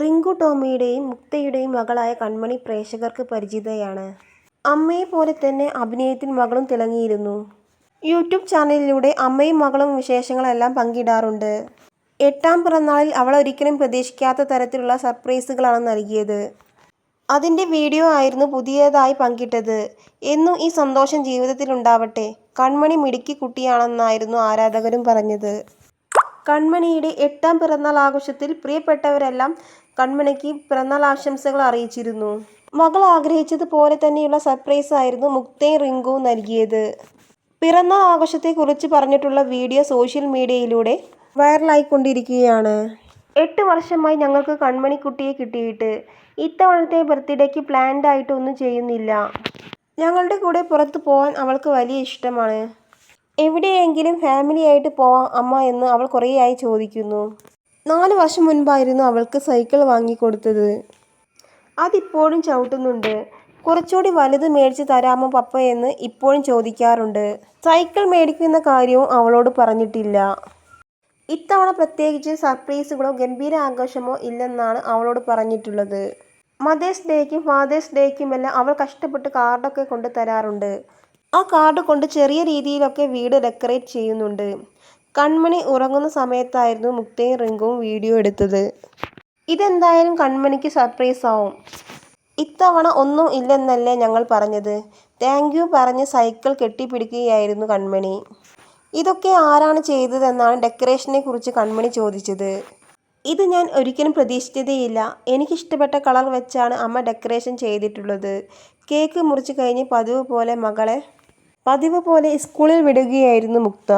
റിങ്കു ടോമിയുടെയും മുക്തയുടെയും മകളായ കൺമണി പ്രേക്ഷകർക്ക് പരിചിതയാണ്. അമ്മയെ പോലെ തന്നെ അഭിനയത്തിൽ മകളും തിളങ്ങിയിരുന്നു. യൂട്യൂബ് ചാനലിലൂടെ അമ്മയും മകളും വിശേഷങ്ങളെല്ലാം പങ്കിടാറുണ്ട്. എട്ടാം പിറന്നാളിൽ അവൾ ഒരിക്കലും പ്രതീക്ഷിക്കാത്ത തരത്തിലുള്ള സർപ്രൈസുകളാണ് നൽകിയത്. അതിന്റെ വീഡിയോ ആയിരുന്നു പുതിയതായി പങ്കിട്ടത്. എന്നും ഈ സന്തോഷം ജീവിതത്തിലുണ്ടാവട്ടെ. കൺമണി മിടുക്കി കുട്ടിയാണെന്നായിരുന്നു ആരാധകരും പറഞ്ഞത്. കൺമണിയുടെ എട്ടാം പിറന്നാൾ ആഘോഷത്തിൽ പ്രിയപ്പെട്ടവരെല്ലാം കൺമണിക്ക് പിറന്നാൾ ആശംസകൾ അറിയിച്ചിരുന്നു. മകൾ ആഗ്രഹിച്ചതുപോലെ പോലെ സർപ്രൈസ് ആയിരുന്നു മുക്തയും റിങ്കുവും നൽകിയത്. പിറന്നാൾ ആഘോഷത്തെക്കുറിച്ച് പറഞ്ഞിട്ടുള്ള വീഡിയോ സോഷ്യൽ മീഡിയയിലൂടെ വൈറലായിക്കൊണ്ടിരിക്കുകയാണ്. എട്ട് വർഷമായി ഞങ്ങൾക്ക് കൺമണിക്കുട്ടിയെ കിട്ടിയിട്ട്. ഇത്തവണത്തെ ബർത്ത്ഡേക്ക് പ്ലാൻഡ് ആയിട്ട് ഒന്നും ചെയ്യുന്നില്ല. ഞങ്ങളുടെ കൂടെ പുറത്ത് പോകാൻ അവൾക്ക് വലിയ ഇഷ്ടമാണ്. എവിടെയെങ്കിലും ഫാമിലി ആയിട്ട് പോവാം അമ്മ എന്ന് അവൾ കുറെയായി ചോദിക്കുന്നു. നാല് വർഷം മുൻപായിരുന്നു അവൾക്ക് സൈക്കിൾ വാങ്ങിക്കൊടുത്തത്. അതിപ്പോഴും ചവിട്ടുന്നുണ്ട്. കുറച്ചുകൂടി വലുത് മേടിച്ച് തരാമോ പപ്പ എന്ന് ഇപ്പോഴും ചോദിക്കാറുണ്ട്. സൈക്കിൾ മേടിക്കുന്ന കാര്യവും അവളോട് പറഞ്ഞിട്ടില്ല. ഇത്തവണ പ്രത്യേകിച്ച് സർപ്രൈസുകളോ ഗംഭീര ആഘോഷമോ ഇല്ലെന്നാണ് അവളോട് പറഞ്ഞിട്ടുള്ളത്. മദേഴ്സ് ഡേക്കും ഫാദേഴ്സ് ഡേക്കുമെല്ലാം അവൾ കഷ്ടപ്പെട്ട് കാർഡൊക്കെ കൊണ്ട് തരാറുണ്ട്. ആ കാർഡ് കൊണ്ട് ചെറിയ രീതിയിലൊക്കെ വീട് ഡെക്കറേറ്റ് ചെയ്യുന്നുണ്ട്. കൺമണി ഉറങ്ങുന്ന സമയത്തായിരുന്നു മുക്തയും റിങ്കുവും വീഡിയോ എടുത്തത്. ഇതെന്തായാലും കൺമണിക്ക് സർപ്രൈസ് ആവും ഇത്തവണ ഒന്നും ഇല്ലെന്നല്ലേ ഞങ്ങൾ പറഞ്ഞത്. താങ്ക് യു പറഞ്ഞ് സൈക്കിൾ കെട്ടിപ്പിടിക്കുകയായിരുന്നു കൺമണി. ഇതൊക്കെ ആരാണ് ചെയ്തതെന്നാണ് ഡെക്കറേഷനെ കുറിച്ച് കൺമണി ചോദിച്ചത്. ഇത് ഞാൻ ഒരിക്കലും പ്രതീക്ഷിച്ചതേയില്ല. എനിക്കിഷ്ടപ്പെട്ട കളർ വെച്ചാണ് അമ്മ ഡെക്കറേഷൻ ചെയ്തിട്ടുള്ളത്. കേക്ക് മുറിച്ച് കഴിഞ്ഞ് പതിവ് പോലെ മകളെ പതിവ് പോലെ സ്കൂളിൽ വിടുകയായിരുന്നു മുക്ത.